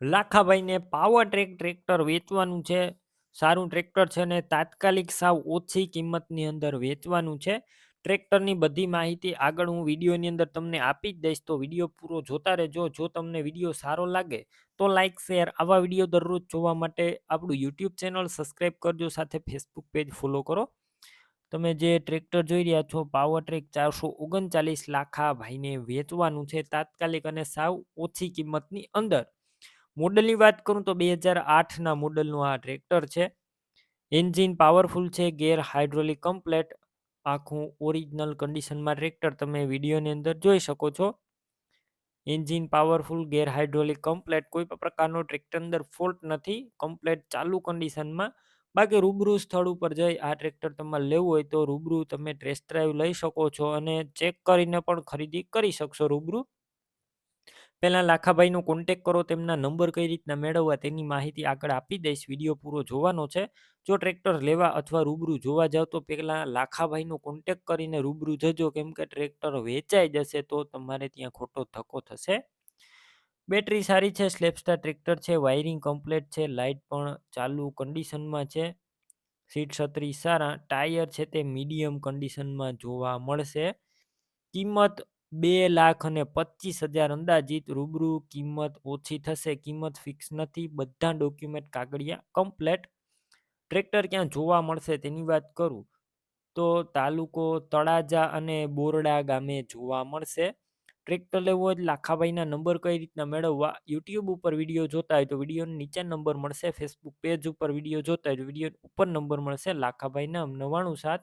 લાખાભાઈને power track tractor વેચવાનું છે. સારું ટ્રેક્ટર છે ને તાત્કાલિક સાવ ઓછી કિંમતની અંદર વેચવાનું છે. ટ્રેક્ટરની બધી માહિતી આગળ હું વિડીયોની અંદર તમને આપી જ દઈશ. તો વીડિયો પૂરો જોતા રહેજો. જો તમને વીડિયો સારો લાગે તો લાઇક શેર આવા વીડિયો દરરોજ જોવા માટે આપણું યુટ્યુબ ચેનલ સબસ્ક્રાઈબ કરજો. સાથે ફેસબુક પેજ ફોલો કરો. તમે જે ટ્રેક્ટર જોઈ રહ્યા છો પાવર ટ્રેક ચારસો ઓગણચાલીસ લાખા ભાઈને વેચવાનું છે તાત્કાલિક અને સાવ ઓછી કિંમતની અંદર. મોડલની વાત કરું તો બે હજાર આઠના મોડલનું આ ટ્રેક્ટર છે. એન્જિન પાવરફુલ છે, ગેર હાઇડ્રોલિક કમ્પ્લેટ, આખું ઓરિજિનલ કન્ડિશનમાં ટ્રેક્ટર તમે વિડીયોની અંદર જોઈ શકો છો. Engine powerful, gear hydraulic complete, કોઈ પણ પ્રકારનો ટ્રેક્ટર અંદર ફોલ્ટ નથી, કમ્પ્લેટ ચાલુ કન્ડિશનમાં. બાકી રૂબરૂ સ્થળ ઉપર જઈ આ ટ્રેક્ટર તમારે લેવું હોય તો રૂબરૂ તમે ટેસ્ટ ડ્રાઈવ લઈ શકો છો અને ચેક કરીને પણ ખરીદી કરી શકશો રૂબરૂ. પહેલાં લાખાભાઈનો કોન્ટેક કરો, તેમના નંબર કઈ રીતના મેળવવા તેની માહિતી આગળ આપી દઈશ. વીડિયો પૂરો જોવાનો છે. જો ટ્રેક્ટર લેવા અથવા રૂબરૂ જોવા જાઓ તો પહેલાં લાખાભાઈનો કોન્ટેક કરીને રૂબરૂ જજો. કેમ કે ટ્રેક્ટર વેચાઈ જશે તો તમારે ત્યાં ખોટો ધક્કો થશે. બેટરી સારી છે સ્લેપસ્ટાર ટ્રેક્ટર છે, વાયરિંગ કમ્પ્લેટ છે લાઇટ પણ ચાલુ કન્ડિશનમાં છે. સીટ છત્રી સારા, ટાયર છે તે મીડિયમ કન્ડિશનમાં જોવા મળશે. કિંમત બે લાખ અને પચીસ હજાર અંદાજિત રૂબરૂ કિંમત ઓછી થશે, કિંમત ફિક્સ નથી, બધા ડોક્યુમેન્ટ કાગળિયા કમ્પ્લેટ ટ્રેક્ટર ક્યાં જોવા મળશે તેની વાત કરું તો તાલુકો તળાજા અને બોરડા ગામે જોવા મળશે. ટ્રેક્ટર લેવો હોય લાખાભાઈના નંબર કઈ રીતના મેળવવા? યુટ્યુબ ઉપર વીડિયો જોતા હોય તો વીડિયો નીચે નંબર મળશે ફેસબુક પેજ ઉપર વીડિયો જોતા હોય તો વીડિયો ઉપર નંબર મળશે, લાખાભાઈના નવ્વાણું સાત